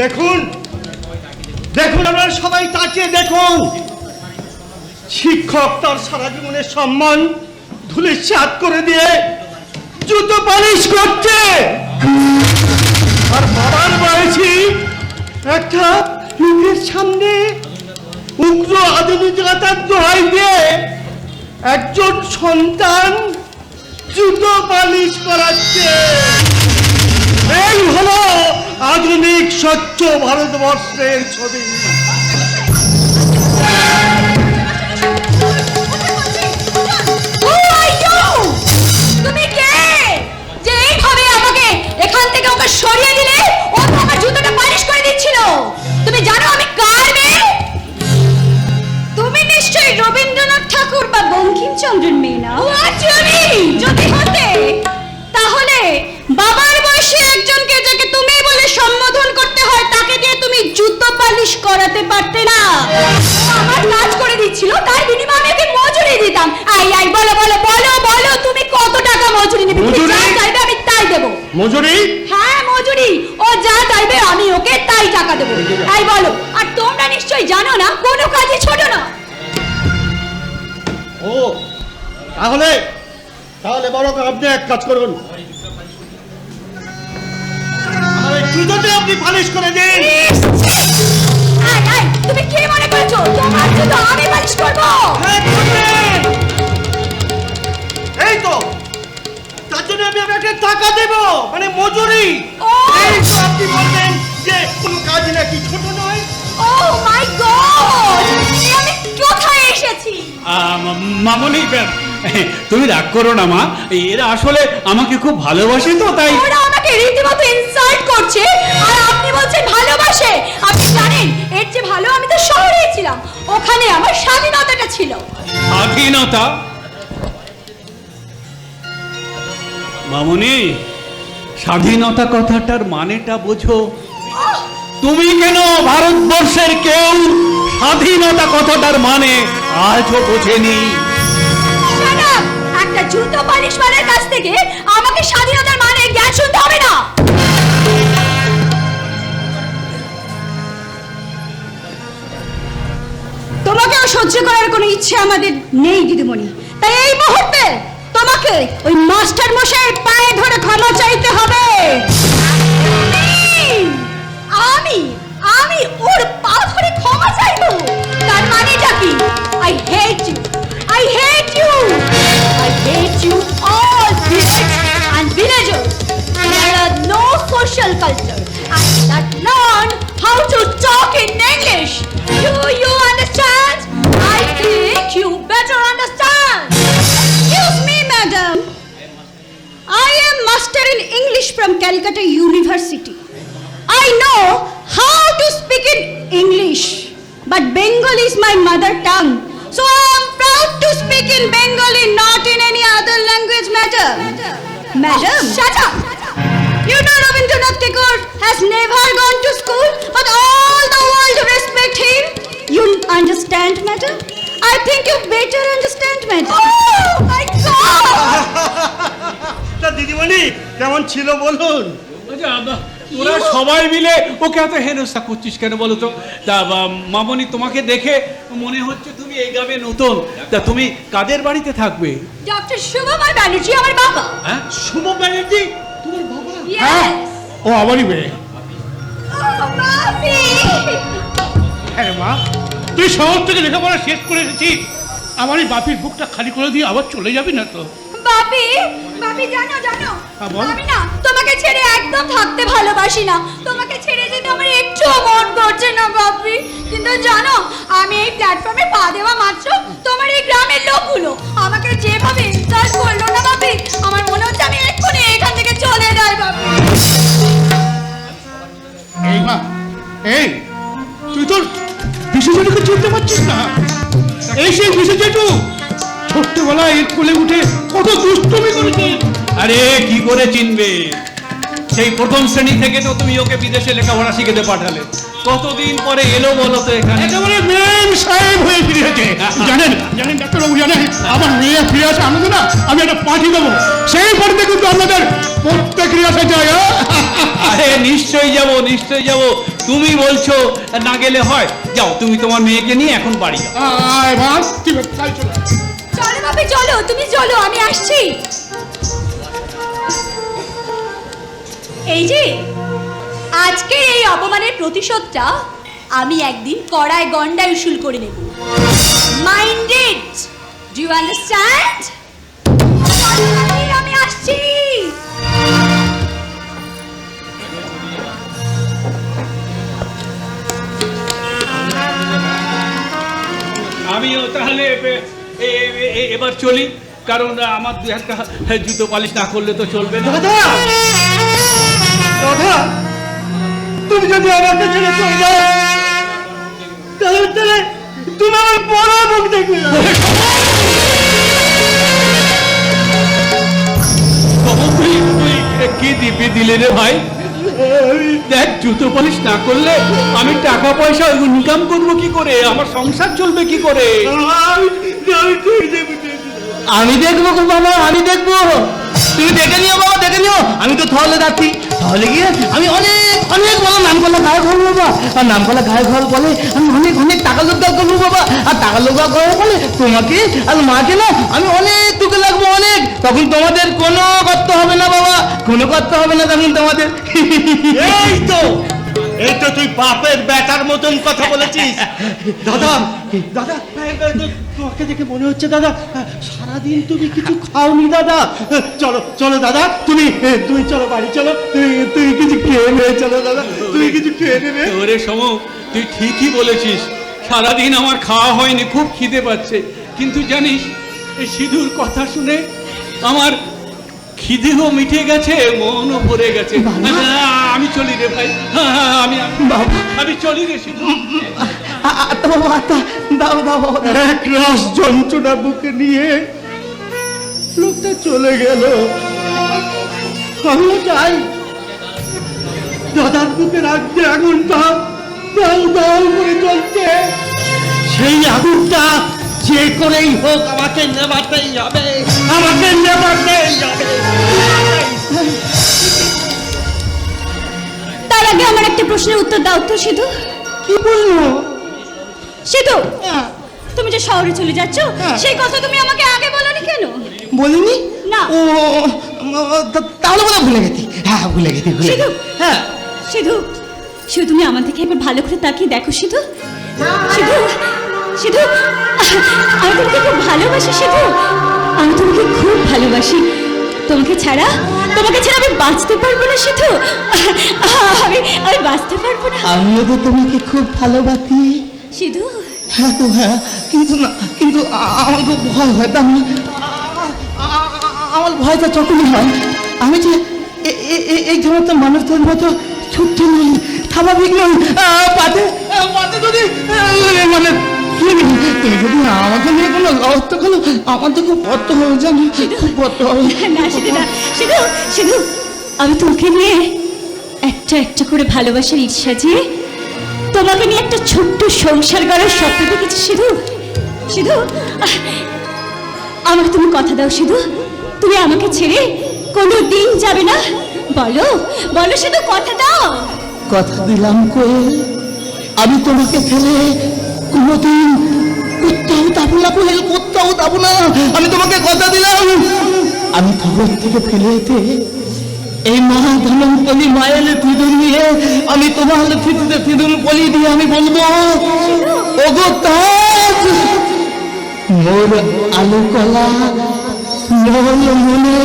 দেখুন দেখুন আপনারা সবাই তাকিয়ে দেখুন। শিক্ষক তার সারা জীবনের সম্মান করে দিয়ে জুতো পালিশ করছে। আর বাবার বয়সী একটা সামনে উগ্র আধুনিকতার দোহাই দিয়ে একজন সন্তান জুতো পালিশ করাচ্ছে। এই স্বচ্ছ ভারতবর্ষের ছবি। তুমি কে যে এইভাবে আমাকে এখান থেকে ওকে সরিয়ে দিলে ও তো আমার জুতোটা পালিশ করে দিচ্ছিল তুমি জানো আমি কার মেয়ে তুমি নিশ্চয়ই রবীন্দ্রনাথ ঠাকুর বা বঙ্কিমচন্দ্রের মেয়ে না? তুমি যদি হতে তাহলে বাবার তাহলে তাহলে বড় করে আপনি এক কাজ করুন। জুতোতে আপনি পালিশ করে দিন। তুমি কি মনে করছ? তোমার জুতো আমি পালিশ করব। এই তো তার জন্য আমি আপনাকে টাকা দেব মানে মজুরি। এই তো আপনি বলবেন যে কোনো কাজ নাকি ছোট নয়। Oh my God! আমি কোথায় এসেছি? আহ, মামনি তুমি রাগ করো না মা। এরা আসলে আমাকে খুব ভালোবাসে তো তাই ওরা আমাকে রীতিমতো ইনসাল্ট করছে আর আপনি বলছেন ভালোবাসে। আপনি জানেন এর চেয়ে ভালো আমি তো শহরেই ছিলাম। ওখানে আমার স্বাধীনতাটা ছিল। স্বাধীনতা? মামনি স্বাধীনতা কথাটার মানেটা বোঝো। তুমি কেন ভারতবর্ষের কেউ স্বাধীনতা কথাটার মানে আজও বোঝেনি? জুতো পালিশমানের কাছ থেকে আমাকে স্বাধীনতার মানে জ্ঞান শুনতে হবে না। তোমাকেও সহ্য করার কোনো ইচ্ছে আমাদের নেই, দিদিমণি। তাই এই মুহূর্তে তোমাকে ওই মাস্টার মশাইয়ের পায়ে ধরে ক্ষমা চাইতে হবে। আমি? আমি ওর পা ধরে ক্ষমা চাইব। তার মানেটা কি? I hate you I hate you social culture and that learn how to talk in english do you understand i think you better understand excuse me madam I am master in English from Calcutta University. I know how to speak in English, but Bengali is my mother tongue. So I am proud to speak in Bengali, not in any other language matter. Madam, oh, shut up. You know Rabindranath Tagore has never gone to school, but all the world respect him. You understand, madam? I think you better understand, madam. Oh my God! তা দিদিমণি কেমন ছিল বলুন আচ্ছা, তোরা সবাই মিলে ওকে এত হেনস্থা করছিস কেন বলো তো তা মামনি তোমাকে দেখে মনে হচ্ছে তুমি এই গ্রামে নতুন তা তুমি কাদের বাড়িতে থাকবে ডক্টর শুভময় ব্যানার্জি আমার বাবা হ্যাঁ শুভ ব্যানার্জি. ও আমারই মেয়ে! হ্যাঁ মা তুই শহর থেকে লেখাপড়া শেষ করে এসেছিস। আমার এই বাপির বুকটা খালি করে দিয়ে আবার চলে যাবি না তো। বাপি বাপি জানো জানো। হ্যাঁ। আমি না তোমাকে ছেড়ে একদম থাকতে ভালোবাসি না। তোমাকে ছেড়ে যেতে আমার একটুও মন করছে না বাপি। কিন্তু জানো আমি এই প্ল্যাটফর্মে পা দেওয়া মাত্র তোমার এই গ্রামের লোকগুলো। আমাকে যেভাবে ইনসাল্ট করল না বাপি আমার কোলে উঠে কত দুষ্টমি করেছিস আরে কি করে চিনবে? সেই প্রথম শ্রেণি থেকে তো তুমি ওকে বিদেশে লেখাপড়া শিখেতে পাঠালে। কতদিন পরে এলো বলো তো এখানে? একেবারে মেম সাহেব হয়ে ফিরেছে। জানেন জানেন ডাক্তারবাবু জানেন আমার মেয়ে ফিরে আসে না আমি একটা পাঠিয়ে দেবো। সেই কিন্তু আপনাদের যায় হ্যাঁ? আরে নিশ্চয়ই যাব নিশ্চয়ই যাব। তুমি বলছো না গেলে হয়। যাও তুমি তোমার মেয়েকে নিয়ে এখন বাড়ি যাও। আয় ঠিক আছে চলো চলো, তুমি চলো, আমি আসছি। এই যে আজকে এই অপমানের প্রতিশোধটা আমি একদিন কড়ায় গন্ডায় উসুল করে নেব। মাইন্ডেড ডু ইউ আন্ডারস্ট্যান্ড এবার চলি কারণ আমার দু একটা জুতো পালিশ না করলে তো চলবে না। দাদা তুমি যদি আমাকে ছেড়ে চলে যাও তাহলে তুমি আমার বড় মুখ দেখবে। কি দিবি দিলে রে ভাই? দেখ জুতো পালিশ না করলে আমি টাকা পয়সা ইনকাম করব কি করে? আমার সংসার চলবে কি করে? আমি দেখব গো বাবা, আমি দেখব। তুমি দেখে নিও বাবা, দেখে নিও। আমি তো তাহলে যাচ্ছি। তাহলে গিয়ে আমি অনেক অনেক বড় নাম করা গায়ক হব বাবা। আর নাম করা গায়ক হওয়ার বলে আমি অনেক অনেক টাকা রোজগার করব বাবা। আর টাকা রোজগার করার বলে তোমাকে আর মাকে না আমি অনেক টুকে লাগবো, অনেক। তখন তোমাদের কোনো করতে হবে না বাবা। কোনো করতে হবে না তখন তোমাদের। এই তো! এই তো তুই বাপের বেটার মতন কথা বলেছিস। দাদা দাদা তোমাকে দেখে মনে হচ্ছে দাদা সারাদিন তুমি কিছু খাওনি দাদা। চলো চলো দাদা তুমি তুমি চলো বাড়ি চলো তুমি তুমি কিছু খেয়ে নেবে চলো দাদা তুমি কিছু খেয়ে নেবে ওরে সম তুই ঠিকই বলেছিস সারাদিন আমার খাওয়া হয়নি খুব খিদে পাচ্ছে। কিন্তু জানিস এই সিঁদুর কথা শুনে আমার খিদেও মিটে গেছে মনও ভরে গেছে। আমি চলি রে ভাই। হ্যাঁ, হ্যাঁ, আমি আমি- আমি চলি রে দাও দাও এক রাস যন্ত্রণা বুকে নিয়ে লোকটা চলে গেল। আমিও চাই দাদার বুকে রাখতে আগুনটা দাও দাও করে জ্বলছে সেই আগুনটা যে করেই হোক আমাকে নেবাতেই হবে। একটা প্রশ্নের উত্তর দাও তো সিধু। কি বলব সিধু তুমি যে শহরে চলে যাচ্ছ সেই কথা তুমি আমাকে আগে বলনি কেন? বলিনি? না। ও তাহলে বলে ভুলে গেছি। হ্যাঁ ভুলে গেছি ভুলে সিধু। হ্যাঁ। সিধু সিধু তুমি আমার দিকে একবার ভালো করে তাকিয়ে দেখো সিধু। সিধু সিধু আমি তোমাকে খুব ভালোবাসি সিধু। আমি তোমাকে খুব ভালোবাসি। তোমাকে ছাড়া তোমাকে ছাড়া আমি বাঁচতে পারব না সিধু। আমি আমি বাঁচতে পারব না। আমিও তো তোমাকে খুব ভালোবাসি। সিধু। হ্যাঁ তো হ্যাঁ কিন্তু না কিন্তু আমার খুব ভয় হয় তা আমি- আ- আ- আমার ভয়টা তখনই হয়। আমি যে এই সমস্ত মানুষদের মতো ছোট্ট নই স্বাভাবিক নই। আহ, পাতে পাতে যদি মানে তুমি তুমি যদি আমাকে নিয়ে কোনো লড়তে করো আমার তো খুব কষ্ট হবে জানি খুব কষ্ট হবে না সিধু না সিধু সিধু আমি তোমাকে নিয়ে একটা একটা করে ভালোবাসার ইচ্ছা যে তোমাকে নিয়ে একটা ছোট্ট সংসার গড়ার স্বপ্ন দেখেছি সিধু। সিধু আহ, আমাকে তুমি কথা দাও সিধু। তুমি আমাকে ছেড়ে কোনো দিন যাবে না। বলো বলো শুধু কথা দাও। কথা দিলাম কোয়েল আমি তোমাকে ফেলে কোনোদিন কোথাও যাব না কোয়েল কোথাও যাব না। আমি তোমাকে কথা দিলাম। আমি খবর থেকে ফেলে যেতে এই মহা ধনম পলি মায়ের থিদুন নিয়ে আমি তোমার থিতুতে থিদুন পলি দিয়ে আমি বলব, ওগো তাজ, মোর আলু কলা মোর মনে,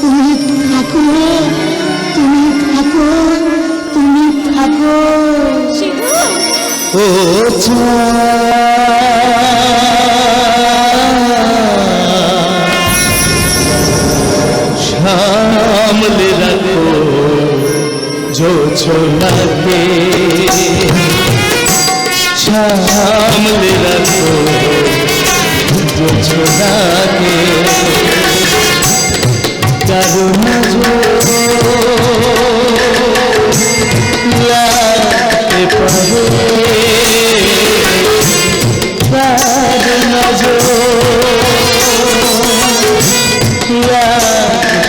তুমি থাকো তুমি থাকো তুমি থাকো। ও সামলে রাখো জোছনাকে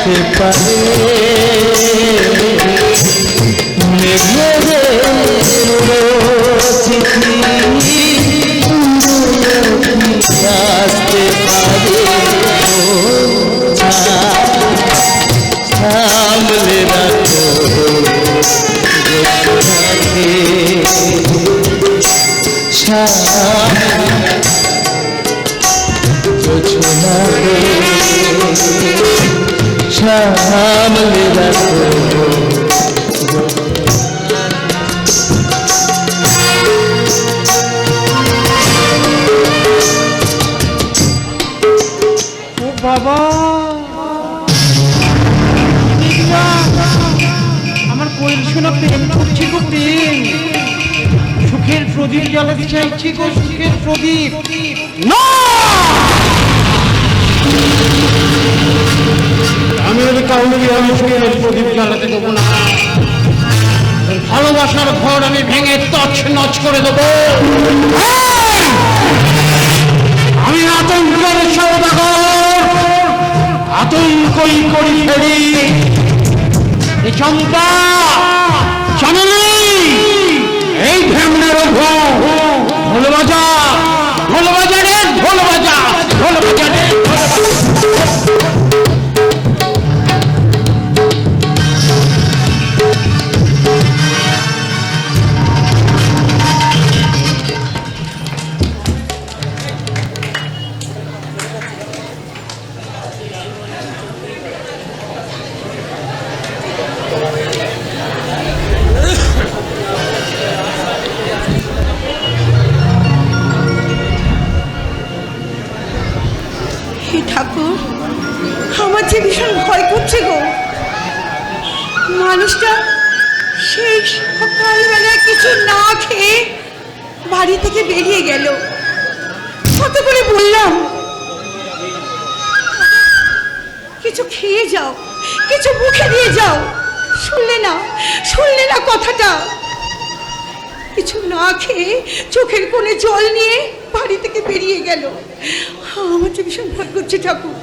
আসতে পারে আসতে পারে সামলে রাখো সামনে 就去那里。সামলে রাখো বাবা। আমার কোয়েল শোনা প্রেম করছি গো প্রেম। সুখের প্রদীপ জ্বালাতে চাইছি গো, সুখের প্রদীপ। না! সুখের প্রদীপ জ্বালাতে না। ভালোবাসার ঘর আমি ভেঙে তছ নচ করে দেবো। আমি আতঙ্কের সৌদাগর, আতঙ্কই করি ফেরি। চম্পা, চামেলি, এই ভ্যামনের ঘো ঢোল ঠাকুর, আমার যে ভীষণ ভয় করছে গো। মানুষটা সেই সকালবেলায় কিছু না খেয়ে বাড়ি থেকে বেরিয়ে গেল। কত করে বললাম? কিছু খেয়ে যাও, কিছু মুখে দিয়ে যাও। শুনলে না শুনলে না কথাটা। কিছু না খেয়ে চোখের কোণে জল নিয়ে বাড়ি থেকে বেরিয়ে গেল। আমার যে ভীষণ ভয় করছে ঠাকুর।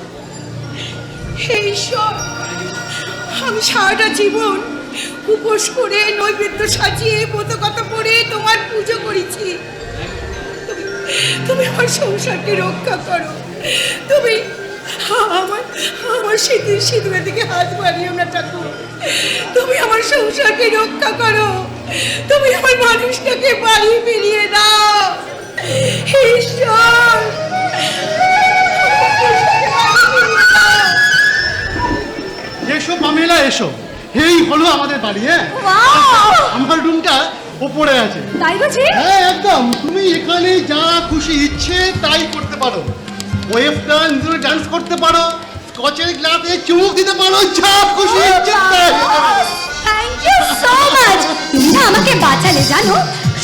হে ঈশ্বর আমি সারাটা জীবন উপোস করে নৈবেদ্য সাজিয়ে কথা পড়ে তোমার পুজো করেছি। তুমি- তুমি আমার সংসারকে রক্ষা করো। তুমি আমার আমার সিঁদুর সিঁদুরের দিকে হাত বাড়িও না ঠাকুর। তুমি আমার সংসারকে রক্ষা করো। তুমি আমার মানুষটাকে বাড়ি ফিরিয়ে দাও। ঈশ্বর। এসো পামেলা এসো। এই হলো আমাদের বাড়ি হ্যাঁ? আমার রুমটা ওপরে আছে। তাই বুঝি হ্যাঁ একদম। তুমি এখানে যা খুশি ইচ্ছে তাই করতে পারো। ওয়েভ ডান্স ডান্স করতে পারো। স্কচের গ্লাসে চুমুক দিতে পারো। যা খুশি ইচ্ছে তাই থ্যাংক ইউ সো মাচ আমাকে বাঁচালে জানো?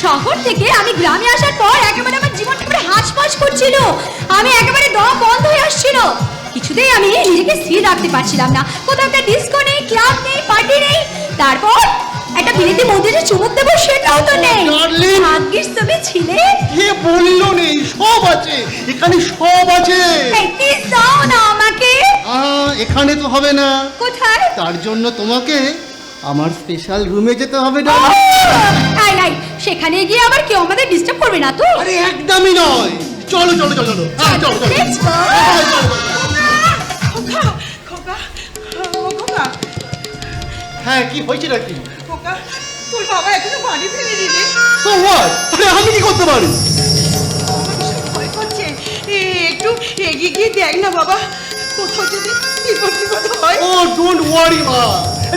শহর থেকে আমি গ্রামে আসার পর একেবারে আমার জীবনটা পুরো হাঁসফাঁস করছিল। আমি একেবারে দম বন্ধ হয়ে আসছিল। কিছুতেই আমি নিজেকে স্থির রাখতে পারছিলাম না। কোথাও একটা ডিস্কো নেই ক্লাব নেই পার্টি নেই। তারপর একটা বিলেতি মন্দিরে চুমুক দেবো সেটাও তো নেই! ভাগ্যিস তুমি ছিলে। কে বলল নেই সব আছে। এখানে সব আছে। দাও না আমাকে। এখানে তো হবে না। কোথায়? তার জন্য তোমাকে আমার স্পেশাল রুমে যেতে হবে না নাই নাই সেখানে গিয়ে আবার কেউ আমাদের ডিস্টার্ব করবে না তো। আরে একদমই নয়। চলো চলো চলো চলো। হ্যাঁ, চলো চলো। Let's go. হ্যাঁ, চলো, চলো। খোকা খোকা ও খোকা। হ্যাঁ কি হয়েছে নাকি? খোকা তোর বাবা এখনও বাড়ি ফেরেনি রে। তো হোয়াট আরে আমি কি করতে পারি? আমার ভীষণ ভয় করছে। এ, একটু এগিয়ে গিয়ে দেখ না বাবা কোথাও যদি বিপদ বিপদ হয়। ও ডোন্ট ওয়ারি মা।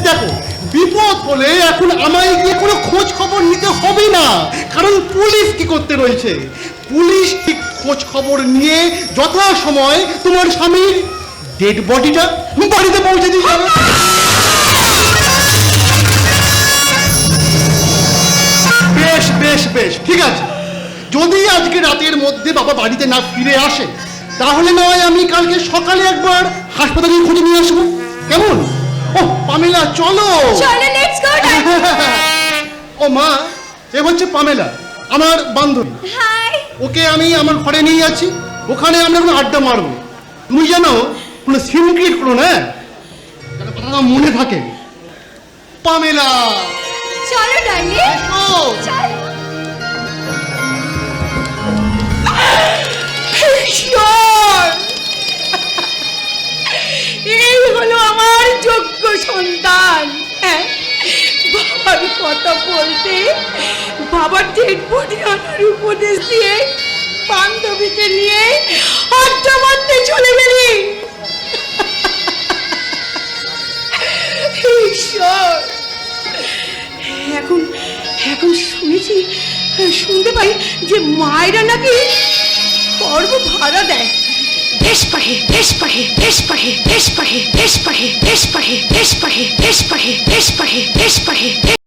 দেখো বিপদ হলে এখন আমায় গিয়ে কোনো খোঁজ খবর নিতে হবে না। কারণ পুলিশ কি করতে রয়েছে? পুলিশ ঠিক খোঁজ খবর নিয়ে যথা সময় তোমার স্বামীর ডেড বডিটা বাড়িতে পৌঁছে দিয়ে যাবে বেশ বেশ বেশ, ঠিক আছে। যদি আজকে রাতের মধ্যে বাবা বাড়িতে না ফিরে আসে, তাহলে নয় আমি কালকে সকালে একবার হাসপাতালে খুঁজে নিয়ে আসব। কেমন? পামেলা চলো। চলো লেটস গো ও মা এ হচ্ছে পামেলা আমার বান্ধবী। হাই ওকে আমি আমার ঘরে নিয়ে যাচ্ছি ওখানে আমরা কোনো আড্ডা মারবো তুমি জানো কোনো সিন ক্রিয়েট করো না? মনে থাকে। পামেলা। চলো ডাইলে চলো! এই হলো আমার যোগ্য সন্তান। হ্যাঁ বাবার কথা বলতে বাবার ডেড বডি আনার উপদেশ দিয়ে বান্ধবীকে নিয়ে আড্ডা মারতে চলে গেলি। ঈশ্বর, এখন এখন শুনেছি, শুনতে পাই যে মায়েরা নাকি পর্ব ভাড়া দেয়। বেশ করে বেশ করে বেশ করে বেশ করে বেশ করে বেশ করে বেশ করে বেশ করে বেশ করে বেশ করে বেশ করে